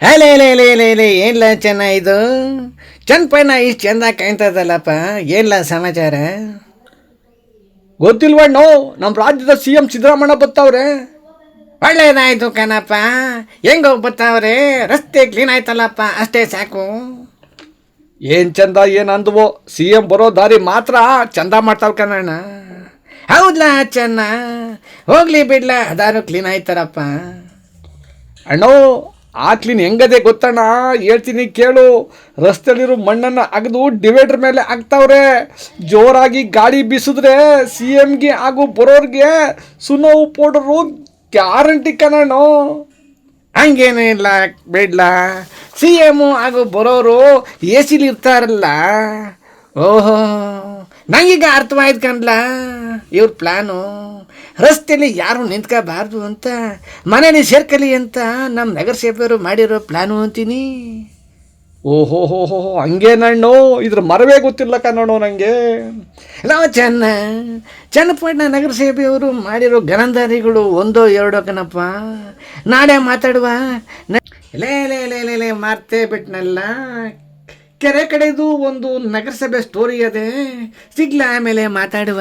ಅಲೇ ಲೇ ಲೇ ಲೇ ಏನ್ಲ ಚೆನ್ನ ಇದು? ಚನ್ನಪಣ್ಣ ಇಷ್ಟು ಚಂದ ಕಾಣ್ತದಲ್ಲಪ್ಪ ಏನ್ಲ ಸಮಾಚಾರ? ಗೊತ್ತಿಲ್ವಣ್ಣು ನಮ್ಮ ರಾಜ್ಯದ ಸಿ ಎಂ ಸಿದ್ದರಾಮಣ್ಣ ಬತ್ತವ್ರೆ? ಒಳ್ಳೇದಾಯ್ತು ಕಣಪ್ಪ. ಹೆಂಗೋ ಬತ್ತವ್ರೆ ರಸ್ತೆ ಕ್ಲೀನ್ ಆಯ್ತಲ್ಲಪ್ಪ ಅಷ್ಟೇ ಸಾಕು. ಏನ್ ಚಂದ ಏನು ಅಂದ್ವೋ ಸಿ ಎಂ ಬರೋ ದಾರಿ ಮಾತ್ರ ಚಂದ ಮಾಡ್ತಾವ್ ಕಣಣ್ಣ. ಹೌದ್ಲ ಚೆನ್ನ? ಹೋಗ್ಲಿ ಬಿಡ್ಲ ಅದಾರು ಕ್ಲೀನ್ ಆಯ್ತಾರಪ್ಪ. ಅಣ್ಣೋ ಆ ಕ್ಲೀನ್ ಹೆಂಗದೆ ಗೊತ್ತಣ್ಣ? ಹೇಳ್ತೀನಿ ಕೇಳು. ರಸ್ತೆಯಲ್ಲಿರೋ ಮಣ್ಣನ್ನು ಅಗದು ಡಿವೈಡರ್ ಮೇಲೆ ಹಾಕ್ತಾವ್ರೆ. ಜೋರಾಗಿ ಗಾಡಿ ಬೀಸಿದ್ರೆ ಸಿ ಎಮ್ಗೆ ಹಾಗೂ ಬರೋರಿಗೆ ಸುನೋವು ಪೌಡರು ಗ್ಯಾರಂಟಿ ಕಣೋ ಹಂಗೇನು ಇಲ್ಲ, ಬೇಡ್ಲ. ಸಿ ಎಮ್ಮು ಹಾಗೂ ಬರೋರು ಎ ಸಿಲಿ ಇರ್ತಾರಲ್ಲ. ಓಹೋ. ನಂಗೀಗ ಅರ್ಥವಾಯ್ತು ಕಣ್ಲ ಇವ್ರ ಪ್ಲ್ಯಾನು ರಸ್ತೆಯಲ್ಲಿ ಯಾರು ನಿಂತ್ಕೋಬಾರ್ದು ಅಂತ ಮನೇಲಿ ಸೇರ್ಕಲಿ ಅಂತ ನಮ್ಮ ನಗರಸಭೆಯವರು ಮಾಡಿರೋ ಪ್ಲ್ಯಾನು ಅಂತೀನಿ. ಓಹೋ ಹೋ ಹೋ ಹೋ ಹಂಗೇನಣ್ಣು ಇದ್ರ ಮರವೇ ಗೊತ್ತಿಲ್ಲ ಕಣ್ಣು ನನಗೆ ನಾವು ಚೆನ್ನ ಚನ್ನಪಟ್ಟಣ ನಗರಸಭೆಯವರು ಮಾಡಿರೋ ಗನಂದಾರಿಗಳು ಒಂದೋ ಎರಡೋ ಕಣಪ್ಪ. ನಾಳೆ ಮಾತಾಡುವ. ನ- ಲೇ ಲೇ ಲೇ ಲೇ ಲೇ ಮಾರ್ತೇ ಬಿಟ್ನಲ್ಲ. ಕೆರೆ ಕಡೆದು ಒಂದು ನಗರಸಭೆ ಸ್ಟೋರಿ ಅದೇ. ಸಿಗ್ಲಾ ಆಮೇಲೆ ಮಾತಾಡುವ.